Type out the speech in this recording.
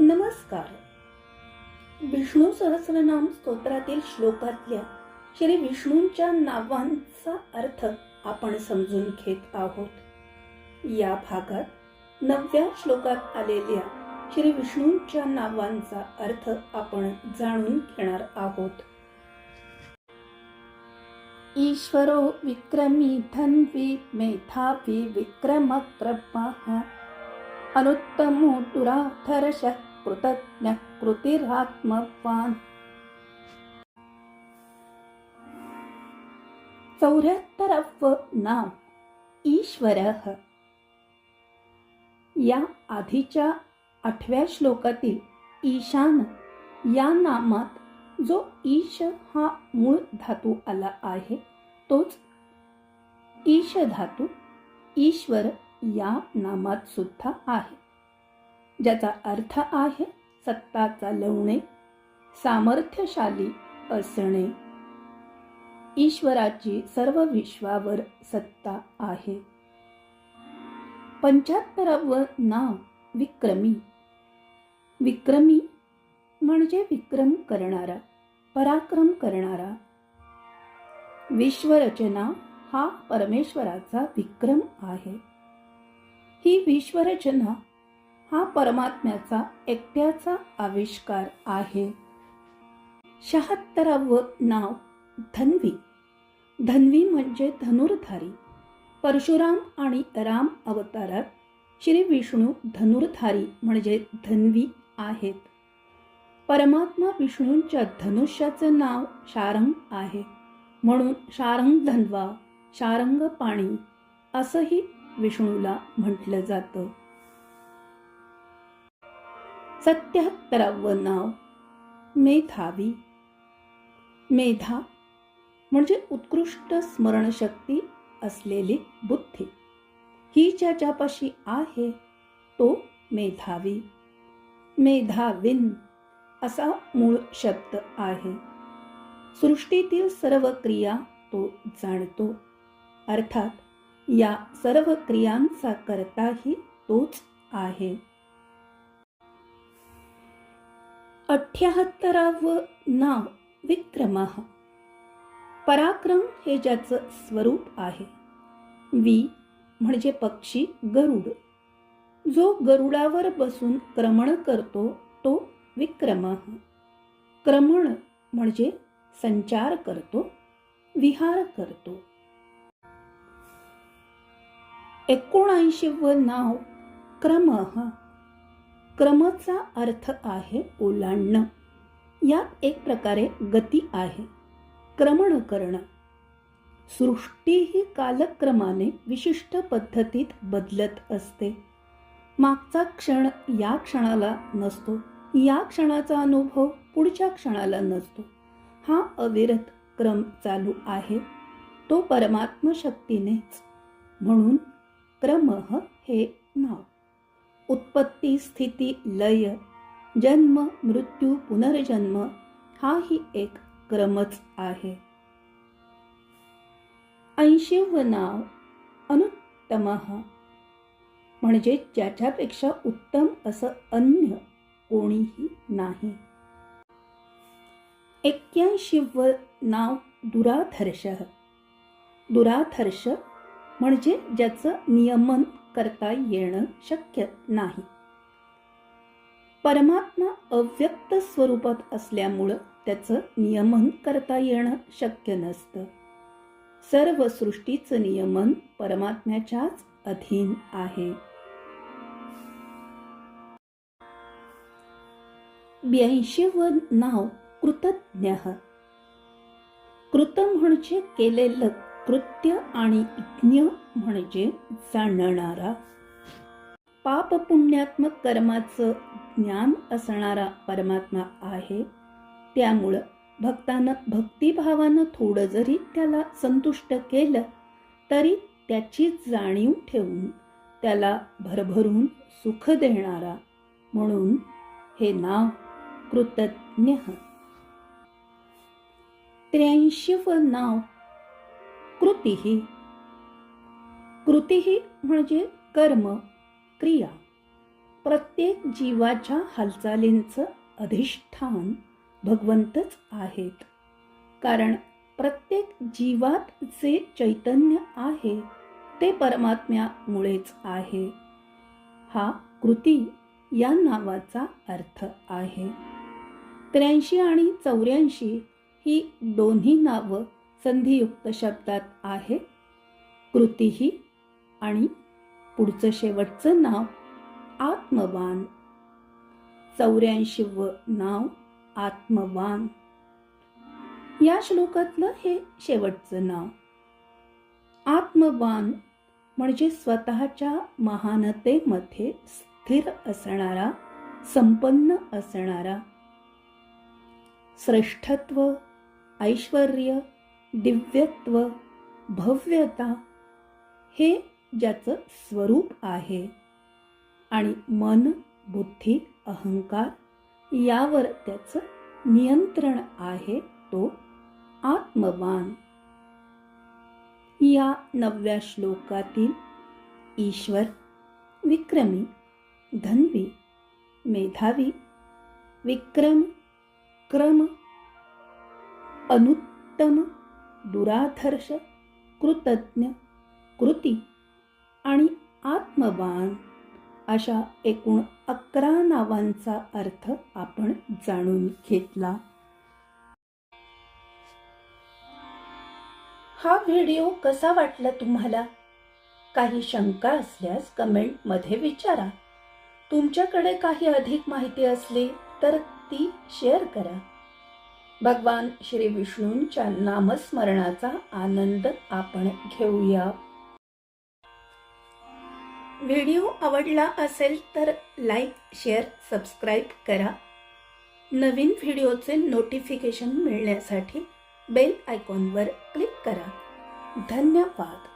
नमस्कार. विष्णू सहस्रनाम स्तोत्रातील श्लोकातल्या श्री विष्णूंच्या नावांचा अर्थ आपण समजून घेत आहोत. या भागात नवव्या श्लोकात आलेल्या श्री विष्णूंच्या नावांचा अर्थ आपण जाणून घेणार आहोत. ईश्वरो विक्रमी धन्वी मेधावी विक्रमप्रभः. अनुत्तमो दुराधर्ष कृतज्ञ कृतिरात्मवान चौऱ्याहत्तरव नाम ईश्वर। या आधीच्या आठव्या श्लोकातील ईशान या नामात जो ईश हा मूळ धातू आला आहे तोच ईश धातू ईश्वर या नामात सुद्धा आहे. ज्याचा अर्थ आहे सत्ता चालवणे सामर्थ्यशाली असणे. ईश्वराची सर्व विश्वावर सत्ता आहे. पंच्याहत्तरावं नाव विक्रमी. विक्रमी म्हणजे विक्रम करणारा पराक्रम करणारा. विश्वरचना हा परमेश्वराचा विक्रम आहे. ही विश्वरचना हा परमात्म्याचा एकट्याचा आविष्कार आहे. शहात्तरावं नाव धन्वी. धन्वी म्हणजे धनुर्धारी. परशुराम आणि राम अवतारात श्री विष्णू धनुर्धारी म्हणजे धन्वी आहेत. परमात्मा विष्णूंच्या धनुष्याचं नाव शारंग आहे. म्हणून शारंग धन्वा शारंग पाणी असंही विष्णूला म्हटलं जातं. सत्याहत्तरावं नाव. मेधावी. मेधा म्हणजे उत्कृष्ट स्मरणशक्ती असलेली बुद्धी. ही ज्याच्यापाशी आहे तो मेधावी. मेधाविन असा मूळ शब्द आहे. सृष्टीतील सर्व क्रिया तो जाणतो. अर्थात या सर्व क्रियांचा करताही तोच आहे. अठ्याहत्तरावं नाव विक्रम. पराक्रम हे ज्याचं स्वरूप आहे. वी म्हणजे पक्षी गरुड. जो गरुडावर बसून क्रमण करतो तो विक्रम. क्रमण म्हणजे संचार करतो विहार करतो. एकोणऐंशी व नाव क्रमः. क्रमचा अर्थ आहे ओलांडणं. यात एक प्रकारे गती आहे. क्रमण करणं. सृष्टी ही कालक्रमाने विशिष्ट पद्धतीत बदलत असते. मागचा क्षण या क्षणाला नसतो. या क्षणाचा अनुभव पुढच्या क्षणाला नसतो. हा अविरत क्रम चालू आहे. तो परमात्म शक्तीनेच म्हणून क्रम हे नाव. उत्पत्ती स्थिती लय जन्म मृत्यू पुनर्जन्म हाही एक क्रमच आहे. ऐंशीव नाव अनुत्तम. म्हणजे ज्याच्यापेक्षा उत्तम असं अन्य कोणीही नाही. एक्क्याऐंशीव नाव दुराधर्ष. दुराधर्ष म्हणजे ज्याचं नियमन करता येणं शक्य नाही. परमात्मा अव्यक्त स्वरूपात असल्यामुळं त्याचं नियमन करता येणं शक्य नसतं. सर्व सृष्टीचं नियमन परमात्म्याच्याच अधीन आहे. ब्याऐंशीव नाव कृतज्ञ. कृत म्हणजे केलेलं कृत्य आणि ज्ञ म्हणजे जाणणारा. पाप पुण्यात्मक कर्माचं ज्ञान असणारा परमात्मा आहे. त्यामुळं भक्तानं भक्तिभावानं थोडं जरी त्याला संतुष्ट केलं तरी त्याची जाणीव ठेवून त्याला भरभरून सुख देणारा. म्हणून हे नाव कृतज्ञ. त्र्याऐंशीव नाव कृतीही. कृतीही म्हणजे कर्म क्रिया. प्रत्येक जीवाच्या हालचालींचं अधिष्ठान भगवंतच आहेत. कारण प्रत्येक जीवात जे चैतन्य आहे ते परमात्म्यामुळेच आहे. हा कृती या नावाचा अर्थ आहे. त्र्याऐंशी आणि चौऱ्याऐंशी ही दोन्ही नावं संधियुक्त शब्दात आहे. कृतीही आणि पुढचं शेवटचं नाव आत्मवान. व नाव आत्मवान. या श्लोकातलं हे शेवटचं नाव. आत्मवान म्हणजे स्वतःच्या महानतेमध्ये स्थिर असणारा संपन्न असणारा. श्रेष्ठत्व ऐश्वर दिव्यत्व भव्यता हे ज्याचं स्वरूप आहे. आणि मन बुद्धी अहंकार यावर त्याचं नियंत्रण आहे तो आत्मवान. या नवव्या श्लोकातील ईश्वर विक्रमी धन्वी मेधावी विक्रम क्रम अनुत्तम दुराधर्ष कृतज्ञ कृती आणि आत्मवान अशा एकूण अकरा नावांचा अर्थ आपण जाणून घेतला. हा व्हिडिओ कसा वाटला तुम्हाला? काही शंका असल्यास कमेंटमध्ये विचारा. तुमच्याकडे काही अधिक माहिती असली तर ती शेअर करा. भगवान श्री विष्णूंच्या नामस्मरणाचा आनंद आपण घेऊया. व्हिडिओ आवडला असेल तर लाईक शेअर सबस्क्राईब करा. नवीन व्हिडिओचे नोटिफिकेशन मिळण्यासाठी बेल आयकॉनवर क्लिक करा. धन्यवाद.